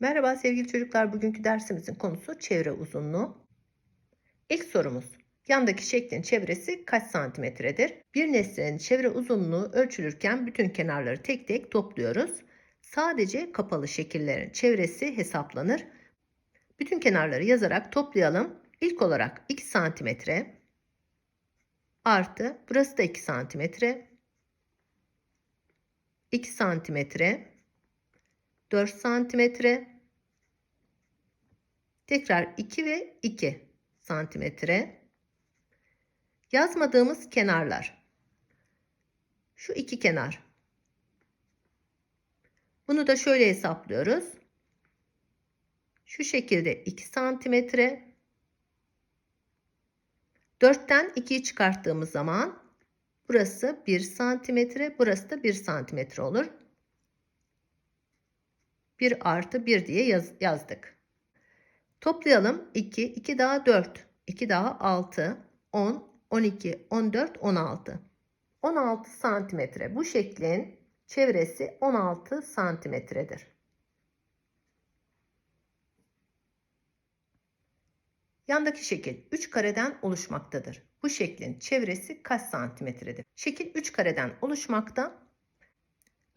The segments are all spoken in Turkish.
Merhaba sevgili çocuklar. Bugünkü dersimizin konusu çevre uzunluğu. İlk sorumuz. Yandaki şeklin çevresi kaç santimetredir? Bir nesnenin çevre uzunluğu ölçülürken bütün kenarları tek tek topluyoruz. Sadece kapalı şekillerin çevresi hesaplanır. Bütün kenarları yazarak toplayalım. İlk olarak 2 santimetre artı burası da 2 santimetre 2 santimetre 4 santimetre. Tekrar 2 ve 2 santimetre. Yazmadığımız kenarlar. Şu iki kenar. Bunu da şöyle hesaplıyoruz. Şu şekilde 2 santimetre. 4'ten 2'yi çıkarttığımız zaman burası 1 santimetre burası da 1 santimetre olur 1 artı 1 diye yaz, yazdık. Toplayalım. 2, 2 daha 4, 2 daha 6, 10, 12, 14, 16. 16 santimetre. Bu şeklin çevresi 16 santimetredir. Yandaki şekil 3 kareden oluşmaktadır. Bu şeklin çevresi kaç santimetredir? Şekil 3 kareden oluşmakta.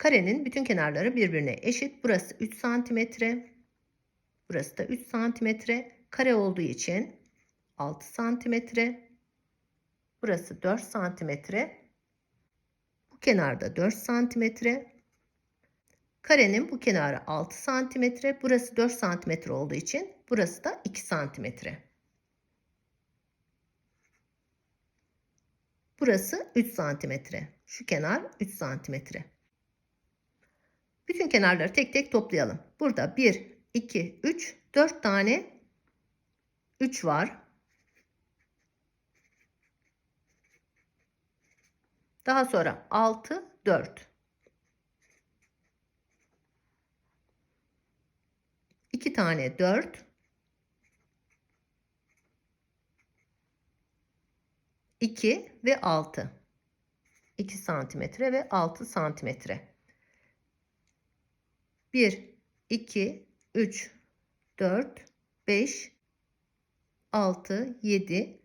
Karenin bütün kenarları birbirine eşit. Burası 3 santimetre. Burası da 3 santimetre. Kare olduğu için 6 santimetre. Burası 4 santimetre. Bu kenarda 4 santimetre. Karenin bu kenarı 6 santimetre. Burası 4 santimetre olduğu için burası da 2 santimetre. Burası 3 santimetre. Şu kenar 3 santimetre. Bütün kenarları tek tek toplayalım. Burada 1, 2, 3, 4 tane 3 var. Daha sonra 6, 4. 2 tane 4. 2 ve 6. 2 santimetre ve 6 santimetre. 1, 2, 3, 4, 5, 6, 7,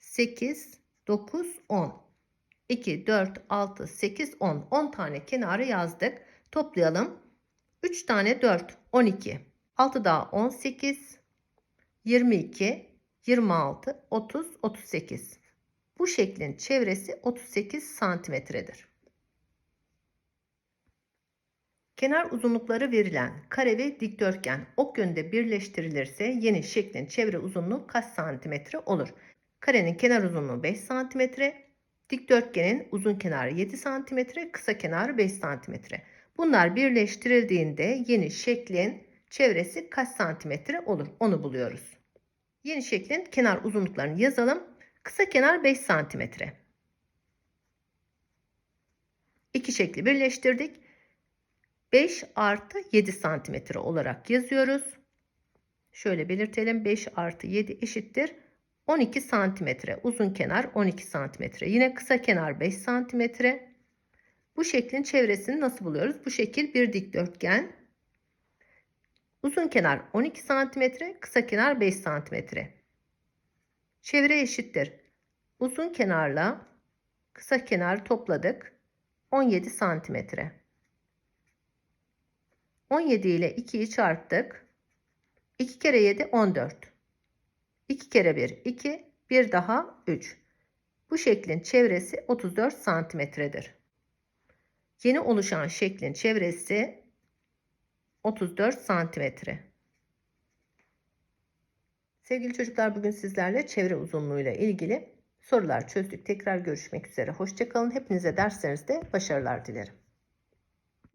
8, 9, 10. 2, 4, 6, 8, 10. 10 tane kenarı yazdık. Toplayalım. 3 tane 4, 12. 6 daha 18, 22, 26, 30, 38. Bu şeklin çevresi 38 santimetredir. Kenar uzunlukları verilen kare ve dikdörtgen ok yönünde birleştirilirse yeni şeklin çevre uzunluğu kaç santimetre olur? Karenin kenar uzunluğu 5 santimetre, dikdörtgenin uzun kenarı 7 santimetre, kısa kenarı 5 santimetre. Bunlar birleştirildiğinde yeni şeklin çevresi kaç santimetre olur? Onu buluyoruz. Yeni şeklin kenar uzunluklarını yazalım. Kısa kenar 5 santimetre. İki şekli birleştirdik. 5 artı 7 santimetre olarak yazıyoruz. Şöyle belirtelim. 5 artı 7 eşittir. 12 santimetre. Uzun kenar 12 santimetre. Yine kısa kenar 5 santimetre. Bu şeklin çevresini nasıl buluyoruz? Bu şekil bir dikdörtgen. Uzun kenar 12 santimetre. Kısa kenar 5 santimetre. Çevre eşittir. Uzun kenarla kısa kenar topladık. 17 santimetre. 17 ile 2'yi çarptık. 2 kere 7 14. 2 kere 1 2. Bir daha 3. Bu şeklin çevresi 34 santimetredir. Yeni oluşan şeklin çevresi 34 santimetre. Sevgili çocuklar bugün sizlerle çevre uzunluğuyla ilgili sorular çözdük. Tekrar görüşmek üzere. Hoşçakalın. Hepinize derslerinizde başarılar dilerim.